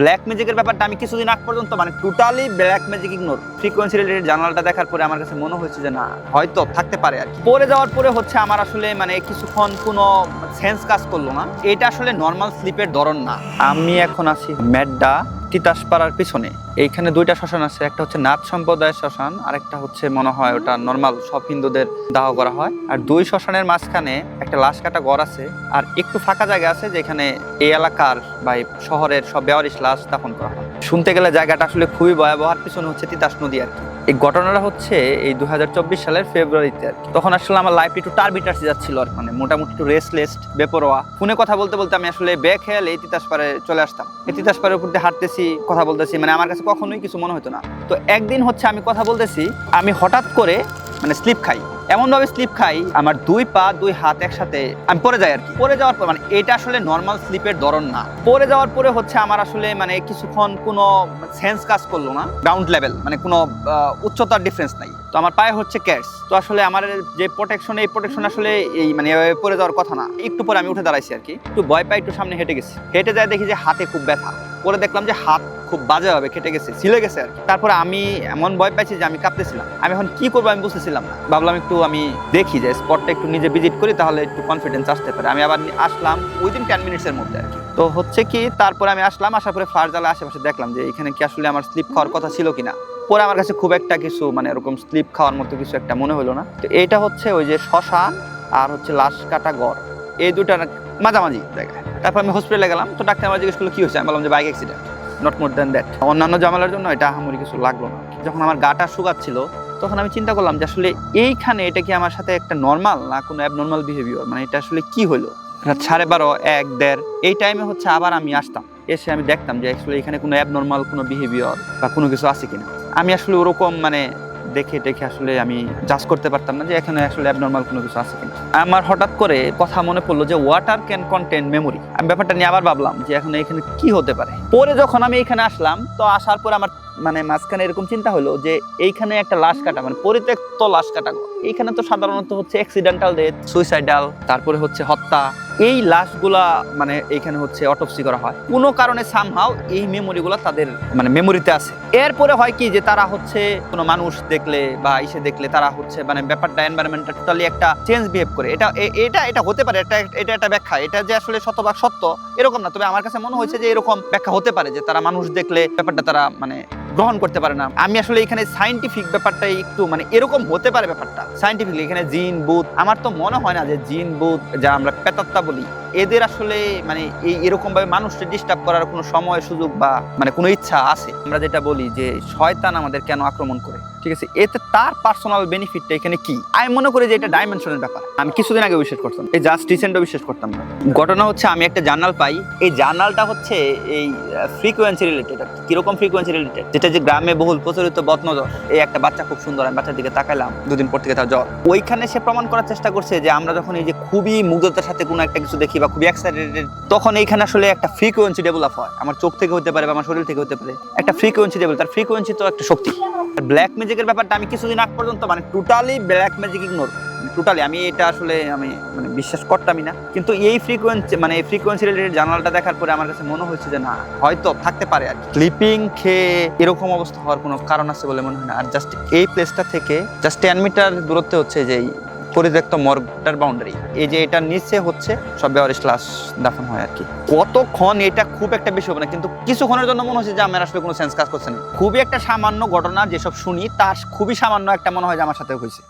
Black ম্যাজিকের ব্যাপারটা আমি কিছুদিন আগ পর্যন্ত মানে totally black magic ignore frequency related জার্নালটা দেখার পরে আমার কাছে মনে হয়েছে যে না, হয়তো থাকতে পারে আর পরে যাওয়ার পরে হচ্ছে আমার আসলে মানে কিছুক্ষণ কোনো সেন্স কাজ করল না। এটা আসলে নর্মাল স্লিপের ধরন না। আমি এখন আছি মেড্ডা তিতাসপাড়ার পিছনে। এইখানে দুইটা শ্মশান আছে, একটা হচ্ছে নাথ সম্প্রদায়ের শ্মশান আর একটা হচ্ছে মনে হয় ওটা নর্মাল সব হিন্দুদের দাহ করা হয়। আর দুই শ্মশানের মাঝখানে একটা লাশ কাটা ঘর আছে, আর একটু ফাঁকা জায়গা আছে যেখানে এই এলাকার বা শহরের সব বেওয়ারিশ লাশ স্থাপন করা হয়। শুনতে গেলে জায়গাটা আসলে খুবই ভয়াবহ, আর পিছনে হচ্ছে তিতাস নদী আর কি। এই ঘটনাটা হচ্ছে এই দু হাজার চব্বিশ সালের ফেব্রুয়ারিতে আর তখন আসলে আমার লাইফ একটু টার্বিটার্সি যাচ্ছিল আর মানে মোটামুটি একটু রেস্টলেস বেপরোয়া। ফোনে কথা বলতে বলতে আমি আসলে খেয়াল এই তিতাস পারে চলে আসতাম। এই তিতাস পাড়ের উপর দিয়ে হাঁটতেছি, কথা বলতেছি মানে আমার কাছে কখনোই কিছু মনে হতো না। তো একদিন হচ্ছে আমি কথা বলতেছি, আমি হঠাৎ করে মানে স্লিপ খাই। এমন ভাবে স্লিপ খাই, আমার দুই পা, দুই হাত একসাথে আমি পড়ে যাই আর কি। পড়ে যাওয়ার পর মানে এটা আসলে নর্মাল স্লিপের ধরন না। পড়ে যাওয়ার পরে হচ্ছে আমার আসলে মানে কিছুক্ষণ কোনো সেন্স কাজ করল না। গ্রাউন্ড লেভেল মানে কোনো উচ্চতার ডিফারেন্স নাই। তো আমার পায়ে হচ্ছে ক্যাশ তো আসলে আমার যে প্রোটেকশন এই প্রোটেকশন আসলে এই মানে পড়ে যাওয়ার কথা না। একটু পরে আমি উঠে দাঁড়াইছি আর কি। একটু ভয় পাই একটু সামনে হেঁটে গেছি। হেঁটে যায় দেখি যে হাতে খুব ব্যথা। পরে দেখলাম যে হাত খুব বাজেভাবে খেটে গেছে, ছিলে গেছে আর তারপরে আমি এমন ভয় পাইছি যে আমি কাঁপতেছিলাম। আমি এখন কি করব আমি বুঝতেছিলাম না। ভাবলাম একটু আমি দেখি যে স্পটটা একটু নিজে ভিজিট করি, তাহলে একটু কনফিডেন্স আসতে পারে। আমি আবার আসলাম উইদিন টেন মিনিটসের মধ্যে আর কি। তো হচ্ছে কি, তারপরে আমি আসলাম, আসার পরে ফার জালে আশেপাশে দেখলাম যে এখানে কি আসলে আমার স্লিপ খাওয়ার কথা ছিল কিনা। পরে আমার কাছে খুব একটা কিছু মানে এরকম স্লিপ খাওয়ার মতো কিছু একটা মনে হলো না। তো এটা হচ্ছে ওই যে শ্মশান আর হচ্ছে লাশ কাটা গড় এই দুটার মাঝামাঝি জায়গায়। তারপর আমি হসপিটালে গেলাম। তো ডাক্তার আমার জিজ্ঞেস করল, কি হয়েছে? আমি বললাম যে bike accident not more than that অন্যান্য জামালার জন্য এটা আহামরি কিছু লাগল না। যখন আমার গাটা শুকাচ্ছিল, তখন আমি চিন্তা করলাম যে আসলে এইখানে এটা কি আমার সাথে একটা নর্মাল না কোনো অ্যাবনর্মাল বিহেভিয়ার মানে এটা আসলে কি হলো? রাত সাড়ে বারো, এক, দেড়, এই টাইমে হচ্ছে আবার আমি আসতাম। এসে আমি দেখতাম যে অ্যাকচুয়ালি এখানে কোনো অ্যাবনর্মাল কোনো বিহেভিয়ার বা কোনো কিছু আছে কিনা। আমি আসলে ওরকম মানে দেখে দেখে আসলে আমি জাজ করতে পারতাম না যে এখানে আসলে অ্যাবনর্মাল কোনো কিছু আছে কিনা। আমার হঠাৎ করে কথা মনে পড়ল যে ওয়াটার ক্যান কন্টেন্ট মেমোরি আমি ব্যাপারটা নিয়ে আবার ভাবলাম যে এখন এখানে কি হতে পারে। পরে যখন আমি এখানে আসলাম, তো আসার পর আমার মানে মাঝখানে এরকম চিন্তা হলো যে এইখানে একটা লাশ কাটা মানে পরিত্যক্ত লাশ কাটা এইখানে তো সাধারণত হচ্ছে অ্যাক্সিডেন্টাল ডেথ সুইসাইডাল তারপরে হচ্ছে হত্যা। এই লাশগুলা মানে এইখানে হচ্ছে অটোপসি করা হয়। কোনো কারণে সামহাও এই মেমোরিগুলো তাদের মানে মেমোরিতে আছে। এরপরে হয় কি যে তারা হচ্ছে কোনো মানুষ দেখলে বা ইসে দেখলে তারা হচ্ছে মানে ব্যাপারটা এনভায়রনমেন্টটা টোটালি একটা চেঞ্জ বিহেভ করে। এটা এটা এটা হতে পারে, এটা এটা একটা ব্যাখ্যা। এটা যে আসলে শতভাগ সত্য, এরকম না। তবে আমার কাছে মনে হয়েছে যে এরকম ব্যাখ্যা হতে পারে যে তারা মানুষ দেখলে ব্যাপারটা তারা মানে গ্রহণ করতে পারে না। আমি আসলে এখানে সাইন্টিফিক ব্যাপারটা একটু মানে এরকম হতে পারে ব্যাপারটা। সাইন্টিফিক এখানে জিন বুথ আমার তো মনে হয় না যে জিন বুথ যা আমরা পেতাত্তা বলি, এদের আসলে মানে এই এরকম ভাবে মানুষকে ডিস্টার্ব করার কোনো সময়, সুযোগ বা মানে কোনো ইচ্ছা আছে? আমরা যেটা বলি যে, শয়তান আমাদের কেন আক্রমণ করে? ঠিক আছে? এতে তার পার্সোনাল বেনিফিটটা এখানে কি? আমি মনে করি যে এটা ডাইমেনশনের ব্যাপার। আমি কিছুদিন আগে বিশ্বাস করতাম। এই জাস্ট রিসেন্টও বিশ্বাস করতাম। না ঘটনা হচ্ছে, আমি একটা জার্নাল পাই। এই জার্নালটা হচ্ছে এই ফ্রিকোয়েন্সি রিলেটেড কীরকম ফ্রিকোয়েন্সি রিলেটেড যেটা যে গ্রামে বহুল প্রচলিত বদনজর। এই একটা বাচ্চা খুব সুন্দর, আমি বাচ্চার দিকে তাকাইলাম দুদিন পর থেকে তার জ্বর। ওইখানে সে প্রমাণ করার চেষ্টা করছে যে আমরা যখন এই যে খুবই মুগ্ধতার সাথে কোনো একটা কিছু দেখি বা খুবই এক্সাইটেড তখন এইখানে আসলে একটা ফ্রিকোয়েন্সি ডেভেলপ হয়। আমার চোখ থেকে হতে পারে বা আমার শরীর থেকে হতে পারে। একটা ফ্রিকোয়েন্সি ডেভেলপ তার ফ্রিকোয়েন্সি তো একটা শক্তি। ব্ল্যাক ম্যাজিকের ব্যাপারটা আমি কিছুদিন আগ পর্যন্ত মানে totally black magic ignore totally আমি এটা আসলে আমি মানে বিশ্বাস করতামই না। কিন্তু এই ফ্রিকোয়েন্সি মানে এই ফ্রিকোয়েন্সি রিলেটেড জার্নালটা দেখার পরে আমার কাছে মনে হয়েছে যে না, হয়তো থাকতে পারে আর স্লিপিং খেয়ে এরকম অবস্থা হওয়ার কোনো কারণ আছে বলে মনে হয় না। আর জাস্ট এই প্লেসটা থেকে জাস্ট টেন মিটার দূরত্বে হচ্ছে যে পরিত্যক্ত মর্গটার বাউন্ডারি এই যে এটা নিচে হচ্ছে, সব বেওয়ারিশ লাশ দাফন হয় আর কি। কতক্ষণ এটা খুব একটা বেশি হবে না, কিন্তু কিছুক্ষণের জন্য মনে হচ্ছে যে আমার আসলে কোনো সেন্স কাজ করছে না। খুবই একটা সামান্য ঘটনা যেসব শুনি, তার খুবই সামান্য একটা মনে হয় যে আমার সাথে হয়েছে।